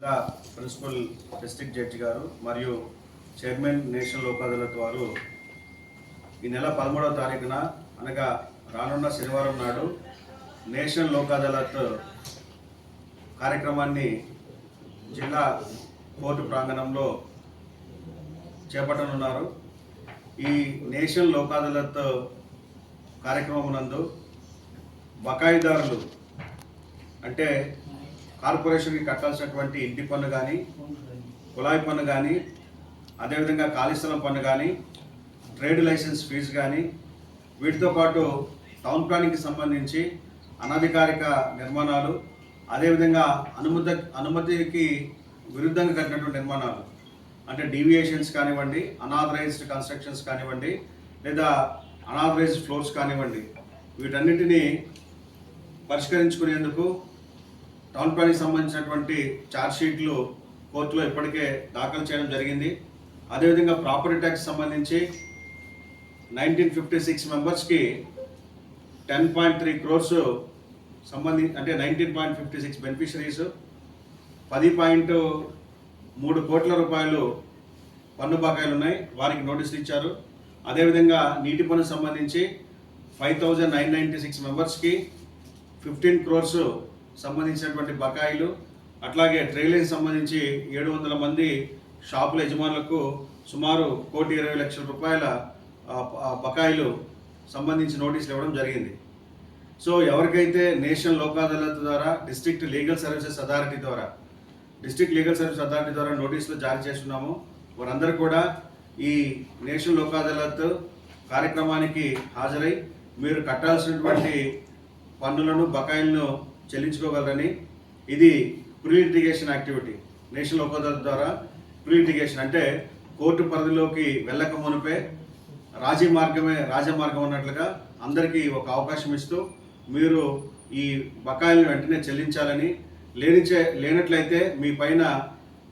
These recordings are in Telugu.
జిల్లా ప్రిన్సిపల్ డిస్ట్రిక్ట్ జడ్జి గారు మరియు చైర్మన్ నేషనల్ లోక్ అదాలత్ వారు ఈ నెల పదమూడవ తారీఖున అనగా రానున్న శనివారం నాడు నేషనల్ లోక్ అదాలత్ కార్యక్రమాన్ని జిల్లా కోర్టు ప్రాంగణంలో చేపట్టనున్నారు. ఈ నేషనల్ లోక్ అదాలత్ కార్యక్రమం నందు బకాయిదారులు అంటే కార్పొరేషన్కి కట్టాల్సినటువంటి ఇంటి పన్ను కానీ కుళాయి పన్ను కానీ అదేవిధంగా ఖాళీ స్థలం పన్ను కానీ ట్రేడ్ లైసెన్స్ ఫీజు కానీ వీటితో పాటు టౌన్ ప్లానింగ్కి సంబంధించి అనధికారిక నిర్మాణాలు అదేవిధంగా అనుమతి అనుమతికి విరుద్ధంగా కట్టినటువంటి నిర్మాణాలు. అంటే డీవియేషన్స్ కానివ్వండి అనాథరైజ్డ్ కన్స్ట్రక్షన్స్ కానివ్వండి లేదా అనాథరైజ్డ్ ఫ్లోర్స్ కానివ్వండి వీటన్నిటినీ పరిష్కరించుకునేందుకు టౌన్ ప్లానింగ్ సంబంధించినటువంటి ఛార్జ్షీట్లు కోర్టులో ఇప్పటికే దాఖలు చేయడం జరిగింది. అదేవిధంగా ప్రాపర్టీ ట్యాక్స్ సంబంధించి నైన్టీన్ ఫిఫ్టీ సిక్స్ మెంబర్స్కి టెన్ పాయింట్ త్రీ క్రోర్స్ సంబంధి అంటే nineteen point fifty six beneficiaries పది పాయింట్ మూడు కోట్ల రూపాయలు పన్ను బకాయిలు ఉన్నాయి వారికి నోటీసులు ఇచ్చారు. అదేవిధంగా నీటి పన్ను సంబంధించి five thousand nine ninety six మెంబర్స్కి ఫిఫ్టీన్ క్రోర్స్ సంబంధించినటువంటి బకాయిలు అట్లాగే ట్రైలింగ్ సంబంధించి ఏడు వందల మంది షాపుల యజమానులకు సుమారు కోటి ఇరవై లక్షల రూపాయల బకాయిలు సంబంధించి నోటీసులు ఇవ్వడం జరిగింది. సో ఎవరికైతే నేషనల్ లోక్ అదాలత్ ద్వారా డిస్ట్రిక్ట్ లీగల్ సర్వీసెస్ అథారిటీ ద్వారా డిస్ట్రిక్ట్ లీగల్ సర్వీస్ అథారిటీ ద్వారా నోటీసులు జారీ చేస్తున్నాము వారందరూ కూడా ఈ నేషనల్ లోక్ అదాలత్ కార్యక్రమానికి హాజరై మీరు కట్టాల్సినటువంటి పన్నులను బకాయిలను చెల్లించుకోగలరని. ఇది pre litigation activity. National Lok ద్వారా ప్రీ లిటిగేషన్ అంటే కోర్టు పరిధిలోకి వెళ్ళక మునిపే రాజీ మార్గమే రాజమార్గం ఉన్నట్లుగా అందరికీ ఒక అవకాశం ఇస్తూ మీరు ఈ బకాయిలను వెంటనే చెల్లించాలని లేనిచే లేనట్లయితే మీ పైన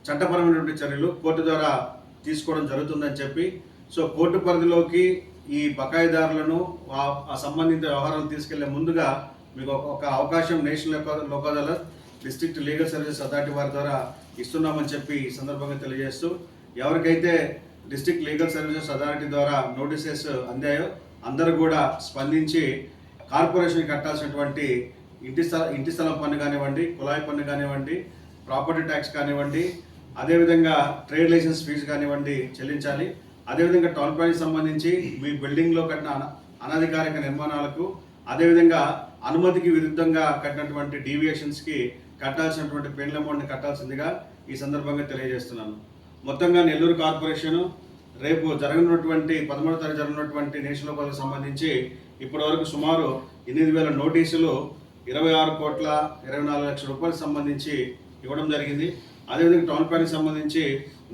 చట్టపరమైనటువంటి చర్యలు కోర్టు ద్వారా తీసుకోవడం జరుగుతుందని చెప్పి. సో కోర్టు పరిధిలోకి ఈ బకాయిదారులను ఆ- ఆ సంబంధిత వ్యవహారాలు తీసుకెళ్ళే ముందుగా మీకు ఒక- అవకాశం national Lok- Lok Adalat district legal services authority వారి ద్వారా ఇస్తున్నామని చెప్పి ఈ సందర్భంగా తెలియజేస్తూ ఎవరికైతే డిస్ట్రిక్ట్ లీగల్ సర్వీసెస్ అథారిటీ ద్వారా నోటీసెస్ అందాయో అందరూ కూడా స్పందించి కార్పొరేషన్ కట్టాల్సినటువంటి ఇంటి స్థల ఇంటి స్థలం పన్ను కానివ్వండి కుళాయి పన్ను కానివ్వండి ప్రాపర్టీ ట్యాక్స్ కానివ్వండి అదేవిధంగా ట్రేడ్ లైసెన్స్ ఫీజు కానివ్వండి చెల్లించాలి. అదేవిధంగా టౌన్ ప్లానింగ్ సంబంధించి మీ బిల్డింగ్లో కట్టిన అన అనధికారిక నిర్మాణాలకు అదేవిధంగా అనుమతికి విరుద్ధంగా కట్టినటువంటి డీవియేషన్స్కి కట్టాల్సినటువంటి పెండ్ల అమౌంట్ని కట్టాల్సిందిగా ఈ సందర్భంగా తెలియజేస్తున్నాను. మొత్తంగా నెల్లూరు కార్పొరేషను రేపు జరగనున్నటువంటి పదమూడో తారీఖు జరగనున్నటువంటి నేషనల్ పదవికి సంబంధించి ఇప్పటి వరకు సుమారు ఎనిమిది వేల నోటీసులు ఇరవై ఆరు కోట్ల ఇరవై నాలుగు లక్షల రూపాయలకు సంబంధించి ఇవ్వడం జరిగింది. అదేవిధంగా టౌన్ ప్లానింగ్ సంబంధించి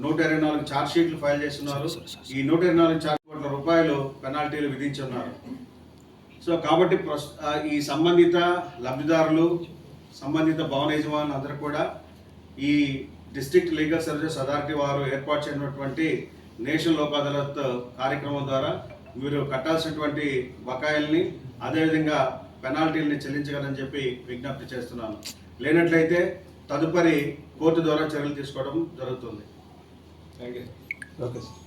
నూట ఇరవై నాలుగు ఛార్జ్ షీట్లు ఫైల్ చేస్తున్నారు. ఈ నూట ఇరవై నాలుగు ఛార్జ్ కోట్ల రూపాయలు పెనాల్టీలు విధించున్నారు సో కాబట్టి ఈ సంబంధిత లబ్ధిదారులు సంబంధిత భవన యజమానులు అందరూ కూడా ఈ డిస్ట్రిక్ట్ లీగల్ సర్వీసెస్ అథారిటీ వారు ఏర్పాటు చేసినటువంటి నేషనల్ లోక్ అదాలత్ కార్యక్రమం ద్వారా మీరు కట్టాల్సినటువంటి బకాయిల్ని అదేవిధంగా పెనాల్టీల్ని చెల్లించగలని చెప్పి విజ్ఞప్తి చేస్తున్నాను. లేనట్లయితే తదుపరి కోర్టు ద్వారా చర్యలు తీసుకోవడం జరుగుతుంది. Okay sir.